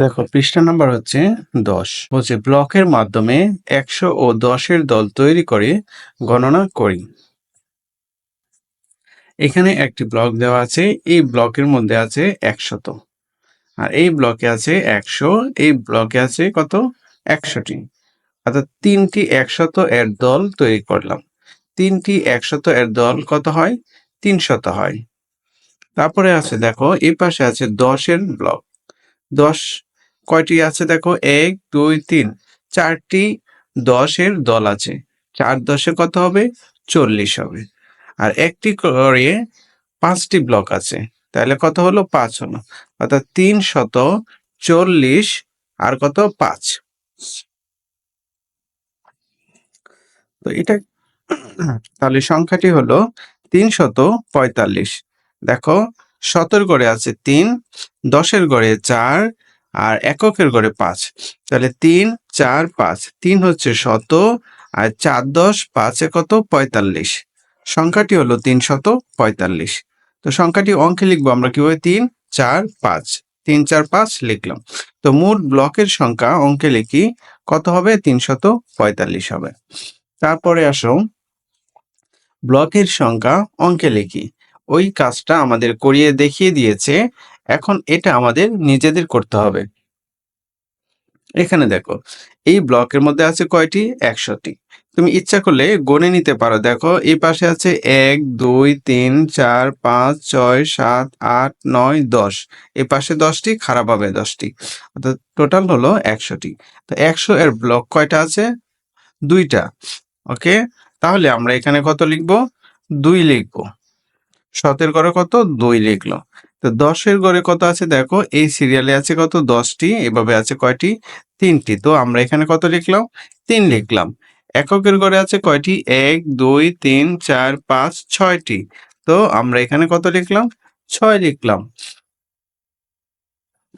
দেখো, পৃষ্ঠা নাম্বার হচ্ছে দশ। বলছে, ব্লকের মাধ্যমে একশো ও দশের দল তৈরি করে গণনা করি। এখানে একটি ব্লক দেওয়া আছে, এই ব্লকের মধ্যে আছে একশত। আর এই ব্লকে আছে একশো, এই ব্লকে আছে কত? একশোটি। অর্থাৎ তিনটি একশত এর দল তৈরি করলাম। তিনটি একশত এর দল কত হয়? তিনশত হয়। তারপরে আছে, দেখো, এই পাশে আছে দশের ব্লক। দশ কয়টি আছে দেখো? এক, দুই, তিন। চারটি দশের দল আছে। চার দশে কত হবে? চল্লিশ হবে। আর একটি করে পাঁচটি ব্লক আছে। তাহলে কত হলো? পাঁচ হলো। অর্থাৎ তিন শত চল্লিশ আর কত? পাঁচ। তো এটা তাহলে সংখ্যাটি হলো তিন শত পঁয়তাল্লিশ। দেখো, সতের গড়ে আছে তিন, দশের গড়ে চার আর এককের গড়ে পাঁচ। তাহলে তিন, চার, পাঁচ। তিন হচ্ছে শত আর চার, দশ, পাঁচে কত পঁয়তাল্লিশ। সংখ্যাটি হলো তিন শত পঁয়তাল্লিশ। তো সংখ্যাটি অঙ্কে লিখব আমরা কীভাবে? তিন, চার, পাঁচ। তিন, চার, পাঁচ লিখলাম। তো মোট ব্লকের সংখ্যা অঙ্কে লিখি কত হবে? তিনশত পঁয়তাল্লিশ হবে। তারপরে আসো। ব্লকের সংখ্যা অঙ্কে লিখি। ওই কাজটা আমাদের করিয়ে দেখিয়ে দিয়েছে এখন এটা আমাদের নিজেদের করতে হবে। এখানে দেখো, এই ব্লকের মধ্যে আছে কয়টি? একশোটি। তুমি ইচ্ছা করলে গণে নিতে পারো। দেখো, এই পাশে আছে এক, দুই, তিন, চার, পাঁচ, ছয়, সাত, আট, নয়, দশ। এই পাশে দশটি, খারাপ হবে দশটি। অর্থাৎ টোটাল হলো একশোটি। তো একশো এর ব্লক কয়টা আছে? দুইটা। ওকে? তাহলে আমরা এখানে কত লিখব? দুই লিখব। সতের ঘরে কত? দুই লিখলো। তো দশের ঘরে কত আছে দেখো? এই সিরিয়ালে আছে কত? দশটি, এভাবে আছে কয়টি? তিনটি। তো আমরা এখানে কত লিখলাম? তিন লিখলাম। এককের ঘরে আছে কয়টি? এক, দুই, তিন, চার, পাঁচ, ছয়টি। তো আমরা এখানে কত লিখলাম? ছয় লিখলাম।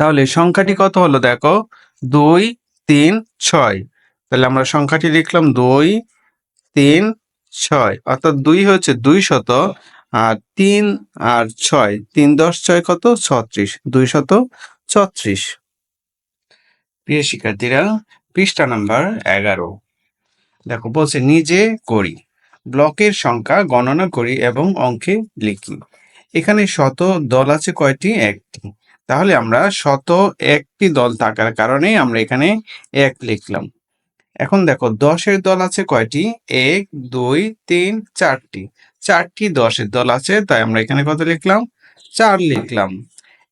তাহলে সংখ্যাটি কত হলো দেখো? দুই, তিন, ছয়। তাহলে আমরা সংখ্যাটি লিখলাম দুই, তিন, ছয়। অর্থাৎ দুই হচ্ছে দুই শত। আর তিন আর ছয়, তিন দশ ছয় কত? ছত্রিশ, দুই শত ছত্রিশ। প্রিয় শিক্ষার্থীরা, পৃষ্ঠা নাম্বার এগারো। দেখো, বলছে, নিজে করি। ব্লকের সংখ্যা গণনা করি এবং অঙ্কে লিখি। এখানে শত দল আছে কয়টি? একটি। তাহলে আমরা শত একটি দল থাকার কারণে আমরা এখানে এক লিখলাম। এখন দেখো, দশের দল আছে কয়টি? এক, দুই, তিন, চারটি। চারটি দশের দল আছে, তাই আমরা এখানে কত লিখলাম? চার লিখলাম।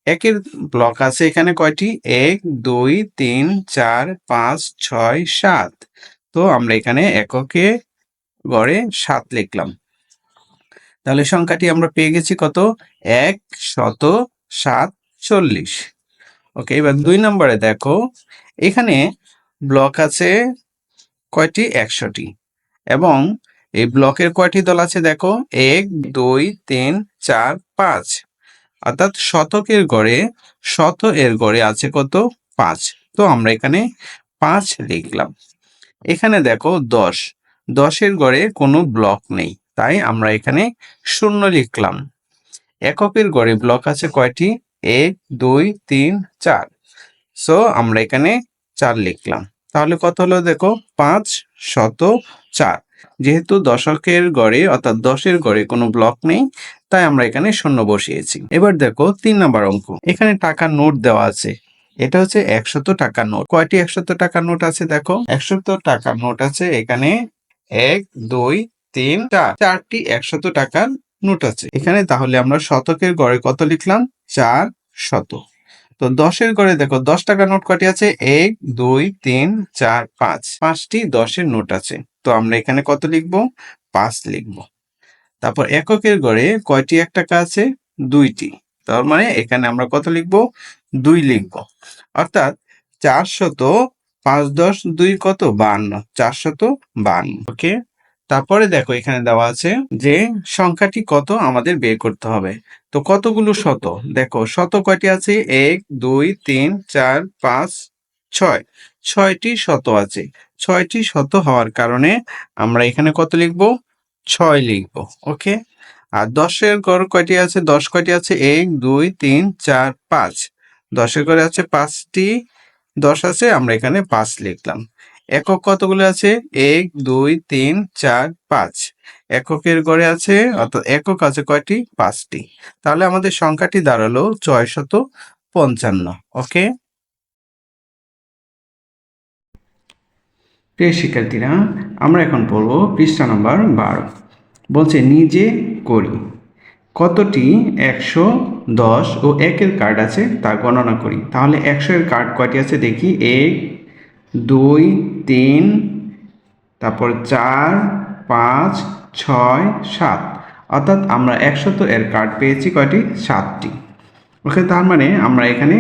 একের ব্লক আছে এখানে কয়টি? এক, দুই, তিন, চার, পাঁচ, ছয়, সাত। তো আমরা এখানে এককে গড়ে সাত লিখলাম। তাহলে সংখ্যাটি আমরা পেয়ে গেছি কত? এক শত সাত চল্লিশ। ওকে, এবার দুই নম্বরে দেখো, এখানে ব্লক আছে কয়টি? একশোটি। এবং এই ব্লকের কয়টি দল আছে দেখো? এক, দুই, তিন, চার, পাঁচ। অর্থাৎ শতকের গড়ে শত এর গড়ে আছে কত? পাঁচ। তো আমরা এখানে পাঁচ লিখলাম। এখানে দেখো দশ। দশের গড়ে কোনো ব্লক নেই। তাই আমরা এখানে শূন্য লিখলাম। এককের গড়ে ব্লক আছে কয়টি? এক, দুই, তিন, চার। সো আমরা এখানে চার লিখলাম। তাহলে কত হলো দেখো? পাঁচ শত চার। যেহেতু দশকের গড়ে, অর্থাৎ দশের গড়ে কোনো ব্লক নেই, তাই আমরা এখানে শূন্য বসিয়েছি। এবার দেখো তিন নাম্বার অঙ্ক। এখানে টাকার নোট দেওয়া আছে। এটা হচ্ছে একশত টাকার নোট। কয়টি একশত টাকার নোট আছে দেখো? একশত টাকার নোট আছে এখানে এক, দুই, তিন, চার। চারটি একশত টাকার নোট আছে। এখানে তাহলে আমরা শতকের গড়ে কত লিখলাম? চার শত। তো দশের ঘরে দেখো, দশ টাকা নোট কটি আছে? এক, দুই, তিন, চার, পাঁচ। পাঁচটি দশের নোট আছে। তো আমরা এখানে কত লিখব? পাঁচ লিখব। তারপর এককের ঘরে কয়টি এক টাকা আছে? দুইটি। তার মানে এখানে আমরা কত লিখব? দুই লিখব। অর্থাৎ চারশত পাঁচ দশ দুই কত? বান্ন। চারশত বান্ন। ওকে? তারপরে দেখো এখানে দেওয়া আছে যে সংখ্যাটি কত আমাদের বের করতে হবে। তো কতগুলো শত? দেখো, শত কয়টি আছে? এক, দুই, তিন, চার, পাঁচ, ছয়। ছয়টি শত আছে। ছয়টি শত হওয়ার কারণে আমরা এখানে কত লিখব? ছয় লিখব ওকে আর দশের ঘর কয়টি আছে? দশ কয়টি আছে? এক, দুই, তিন, চার, পাঁচ। দশের ঘরে আছে পাঁচটি। দশ আছে, আমরা এখানে পাঁচ লিখলাম। একক কতগুলো আছে? এক, দুই, তিন, চার, পাঁচ। এককের গড়ে আছে, অর্থাৎ একক আছে কয়টি? পাঁচটি। তাহলে আমাদের সংখ্যাটি দাঁড়াল ছয় শত পঞ্চান্ন, ওকে? প্রিয় শিক্ষার্থীরা, আমরা এখন পড়ব পৃষ্ঠা নম্বর বারো। বলছে, নিজে করি। কতটি? একশো, দশ ও একের কার্ড আছে, তা গণনা করি। তাহলে একশো এর কার্ড কয়টি আছে দেখি? এক দুই, তিন, তারপর চার, পাঁচ, ছয়, সাত। অর্থাৎ আমরা একশত এর কার্ড পেয়েছি কয়টি? সাতটি। ওকে, তার মানে আমরা এখানে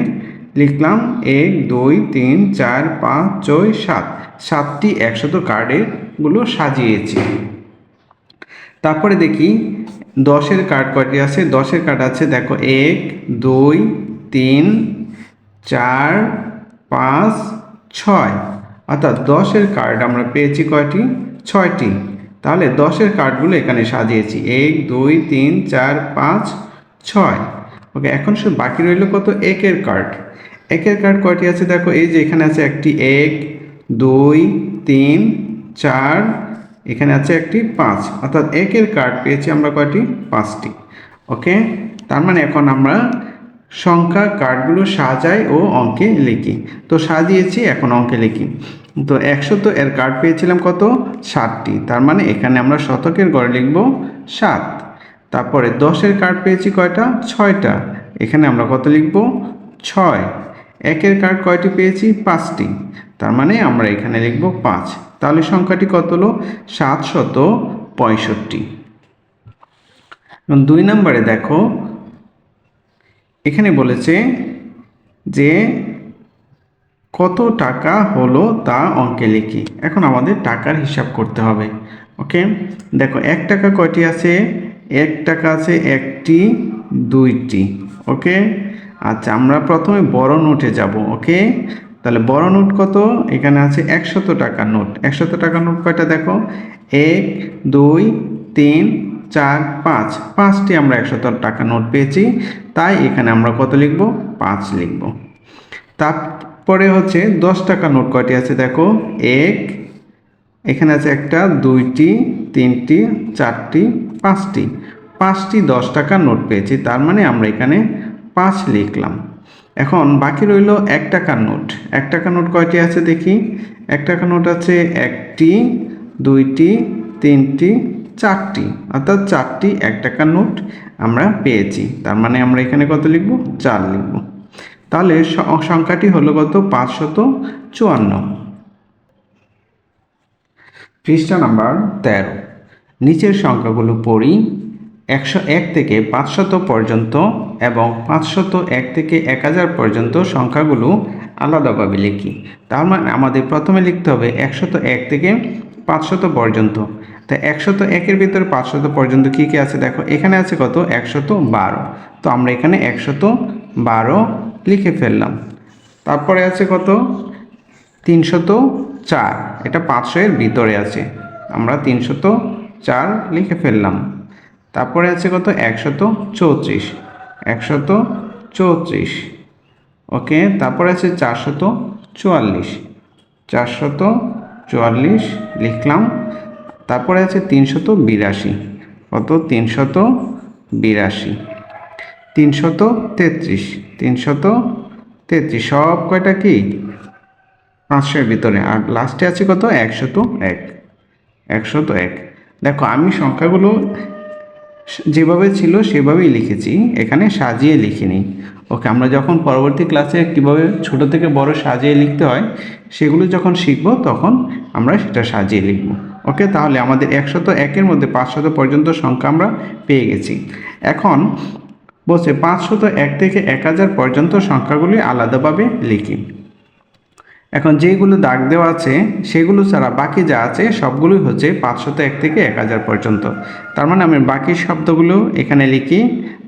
লিখলাম এক দুই, তিন, চার, পাঁচ, ছয়, সাত। সাতটি একশত কার্ডেরগুলো সাজিয়েছি। তারপরে দেখি দশের কার্ড কয়টি আছে? দশের কার্ড আছে, দেখো, এক, দুই, তিন, চার, পাঁচ ছয়। অর্থাৎ দশের কার্ড আমরা পেয়েছি কয়টি? ছয়টি। তাহলে দশের কার্ডগুলো এখানে সাজিয়েছি। এক, দুই, তিন, চার, পাঁচ, ছয়। ওকে, এখন শুধু বাকি রইল কত? একের কার্ড একের কার্ড কয়টি আছে? দেখো, এই যে এখানে আছে একটি এক, দুই, তিন, চার, এখানে আছে একটি পাঁচ। অর্থাৎ একের কার্ড পেয়েছি আমরা কয়টি? পাঁচটি। ওকে, তার মানে এখন আমরা সংখ্যা, কার্ডগুলো সাজাই ও অঙ্কে লিখি। তো সাজিয়েছি, এখন অঙ্কে লিখি। তো একশো তো এর কার্ড পেয়েছিলাম কত? সাতটি। তার মানে এখানে আমরা শতকের গড়ে লিখব সাত। তারপরে দশের কার্ড পেয়েছি কয়টা? ছয়টা। এখানে আমরা কত লিখব? ছয়। একের কার্ড কয়টি পেয়েছি? পাঁচটি। তার মানে আমরা এখানে লিখব পাঁচ। তাহলে সংখ্যাটি কত হলো? সাতশত পঁয়ষট্টি। দুই নম্বরে দেখো এখানে বলেছে যে, কত টাকা হলো তা অঙ্কে লিখি। এখন আমাদের টাকার হিসাব করতে হবে, ওকে? দেখো, এক টাকা কয়টি আছে? এক টাকা আছে একটি, দুইটি, ওকে? আচ্ছা আমরা প্রথমে বড় নোটে যাব, ওকে? তাহলে বড় নোট কত? এখানে আছে একশত টাকার নোট। একশত টাকার নোট কয়টা দেখো? এক, দুই, তিন চার, পাঁচ। পাঁচটি আমরা একশত টাকা নোট পেয়েছি। তাই এখানে আমরা কত লিখব? পাঁচ লিখব। তারপরে হচ্ছে দশ টাকা নোট কয়টি আছে দেখো? এক। এখানে আছে একটা, দুইটি, তিনটি, চারটি, পাঁচটি। পাঁচটি দশ টাকার নোট পেয়েছি। তার মানে আমরা এখানে পাঁচ লিখলাম। এখন বাকি রইল এক টাকার নোট। এক টাকার নোট কয়টি আছে দেখি? এক টাকার নোট আছে একটি, দুইটি, তিনটি চারটি, অর্থাৎ চারটি এক টাকার নোট আমরা পেয়েছি। তার মানে আমরা এখানে কত লিখব? চার লিখব। তাহলে সংখ্যাটি হলো কত? পাঁচশত চুয়ান্ন। পৃষ্ঠা নাম্বার তেরো। নিচের সংখ্যাগুলো পড়ি। একশো এক থেকে পাঁচশত পর্যন্ত এবং পাঁচশত এক থেকে এক হাজার পর্যন্ত সংখ্যাগুলো আলাদাভাবে লিখি। তার মানে আমাদের প্রথমে লিখতে হবে একশত এক থেকে পাঁচশত পর্যন্ত। তা একশত একের ভিতরে পাঁচশত পর্যন্ত কী কী আছে দেখো? এখানে আছে কত? একশত বারো। তো আমরা এখানে একশত বারো লিখে ফেললাম। তারপরে আছে কত? তিনশত চার। এটা পাঁচশো এর ভিতরে আছে। আমরা তিনশত চার লিখে ফেললাম। তারপরে আছে কত? একশত চৌত্রিশ। একশত চৌত্রিশ। ওকে, তারপরে আছে চারশত চুয়াল্লিশ। চারশত চুয়াল্লিশ লিখলাম। তারপরে আছে তিনশত বিরাশি। কত? তিনশত বিরাশি। তিনশত তেত্রিশ। তিনশত তেত্রিশ। সব কয়টা কি? পাঁচশোর ভিতরে। আর লাস্টে আছে কত? একশত এক। একশত এক। দেখো, আমি সংখ্যাগুলো যেভাবে ছিল সেভাবেই লিখেছি। এখানে সাজিয়ে লিখিনি। ওকে, আমরা যখন পরবর্তী ক্লাসে কীভাবে ছোট থেকে বড় সাজিয়ে লিখতে হয়, সেগুলো যখন শিখব, তখন আমরা সেটা সাজিয়ে লিখব। ওকে তাহলে আমাদের একশত একের মধ্যে পাঁচশত পর্যন্ত সংখ্যা আমরা পেয়ে গেছি। এখন বলছে পাঁচশত এক থেকে এক হাজার পর্যন্ত সংখ্যাগুলি আলাদাভাবে লিখি। এখন যেগুলো দাগ দেওয়া আছে, সেগুলো ছাড়া বাকি যা আছে, সবগুলোই হচ্ছে পাঁচশত এক থেকে এক হাজার পর্যন্ত। তার মানে আমি বাকি শব্দগুলো এখানে লিখি।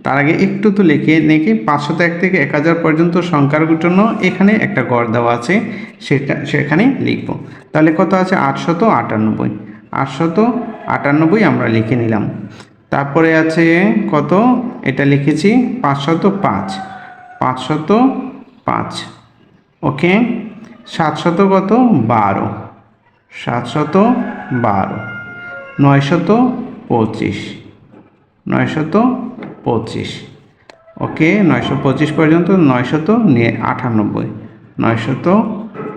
তার আগে একটু তো লিখে নেকি, পাঁচশত এক থেকে এক হাজার পর্যন্ত সংখ্যার জন্য এখানে একটা গড় দেওয়া আছে, সেটা সেখানে লিখব। তাহলে কত আছে? আটশত আটানব্বই। আটশত আটানব্বই আমরা লিখে নিলাম। তারপরে আছে কত? এটা লিখেছি পাঁচশত পাঁচ। পাঁচশত পাঁচ। ওকে? সাতশত কত? বারো। সাতশত বারো। নয়শত পঁচিশ। নয়শত পঁচিশ। ওকে? নয়শো পঁচিশ পর্যন্ত নয়শত নিয়ে আটানব্বই। নয়শত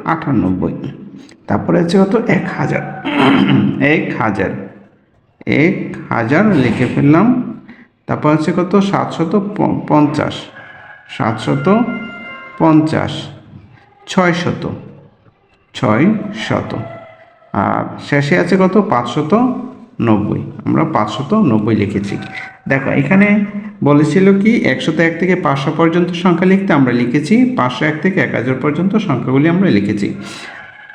আটানব্বই। তারপরে আছে কত? এক হাজার। এক হাজার। এক হাজার লিখে ফেললাম। তারপর হচ্ছে কত? সাতশত পঞ্চাশ। সাতশত পঞ্চাশ। ছয় শত ছয় শত আর শেষে আছে কত? পাঁচশত নব্বই। আমরা পাঁচশত নব্বই লিখেছি। দেখো, এখানে বলেছিল কি? একশত এক থেকে পাঁচশো পর্যন্ত সংখ্যা লিখতে আমরা লিখেছি। পাঁচশো এক থেকে এক হাজার পর্যন্ত সংখ্যাগুলি আমরা লিখেছি।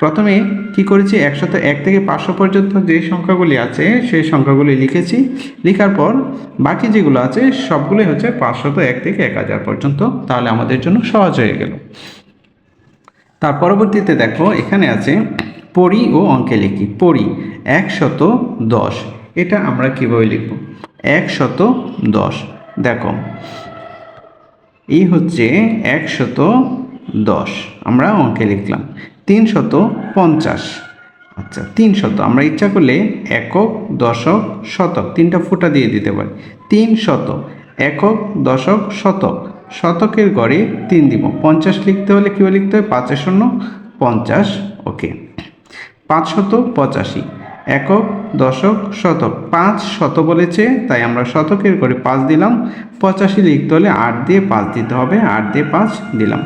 প্রথমে কি করেছি? একশত এক থেকে পাঁচশো পর্যন্ত যে সংখ্যাগুলি আছে সেই সংখ্যাগুলি লিখেছি। লেখার পর বাকি যেগুলো আছে, সবগুলোই হচ্ছে পাঁচশত এক থেকে এক হাজার পর্যন্ত। তাহলে আমাদের জন্য সহজ হয়ে গেল। তার পরবর্তীতে দেখো, এখানে আছে পরি ও অঙ্কে লিখি। পরি একশত দশ। এটা আমরা কীভাবে লিখব? একশত দশ। দেখো, এই হচ্ছে একশত দশ। আমরা অঙ্কে লিখলাম। তিনশত পঞ্চাশ। আচ্ছা তিনশত। আমরা ইচ্ছা করলে একক, দশক, শতক, তিনটা ফুটা দিয়ে দিতে পারি। তিন শত একক, দশক, শতক। শতকের গড়ে তিন দিব। পঞ্চাশ লিখতে হলে কীভাবে লিখতে হয়? পাঁচের শূন্য, পঞ্চাশ। ওকে। পাঁচশত পঁচাশি। একক, দশক, শতক। পাঁচ শত বলেছে, তাই আমরা শতকের করে পাঁচ দিলাম। পঁচাশি লিখতে হলে আট দিয়ে পাঁচ দিতে হবে। আট দিয়ে পাঁচ দিলাম।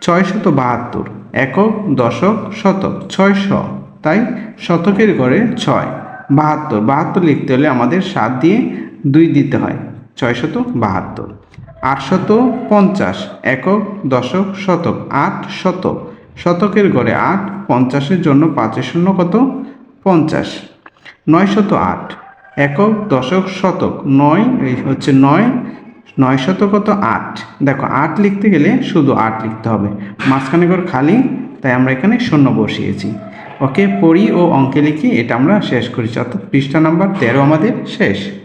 ছয়শত বাহাত্তর। একক, দশক, শতক, ছয়শো। তাই শতকের ঘরে ছয়। বাহাত্তর। বাহাত্তর লিখতে হলে আমাদের সাত দিয়ে দুই দিতে হয়। ছয়শত বাহাত্তর। আটশত পঞ্চাশ। একক, দশক, শতক, আট শতক। শতকের ঘরে আট, পঞ্চাশের জন্য পাঁচের শূন্য কত? পঞ্চাশ। নয়শত আট। একক, দশক, শতক। নয় হচ্ছে নয়। নয় শত কত আট। দেখো, আট লিখতে গেলে শুধু আট লিখতে হবে। মাঝখানে ঘর খালি, তাই আমরা এখানে শূন্য বসিয়েছি। ওকে পড়ি ও অঙ্কে লিখি, এটা আমরা শেষ করেছি। অর্থাৎ পৃষ্ঠা নাম্বার তেরো আমাদের শেষ।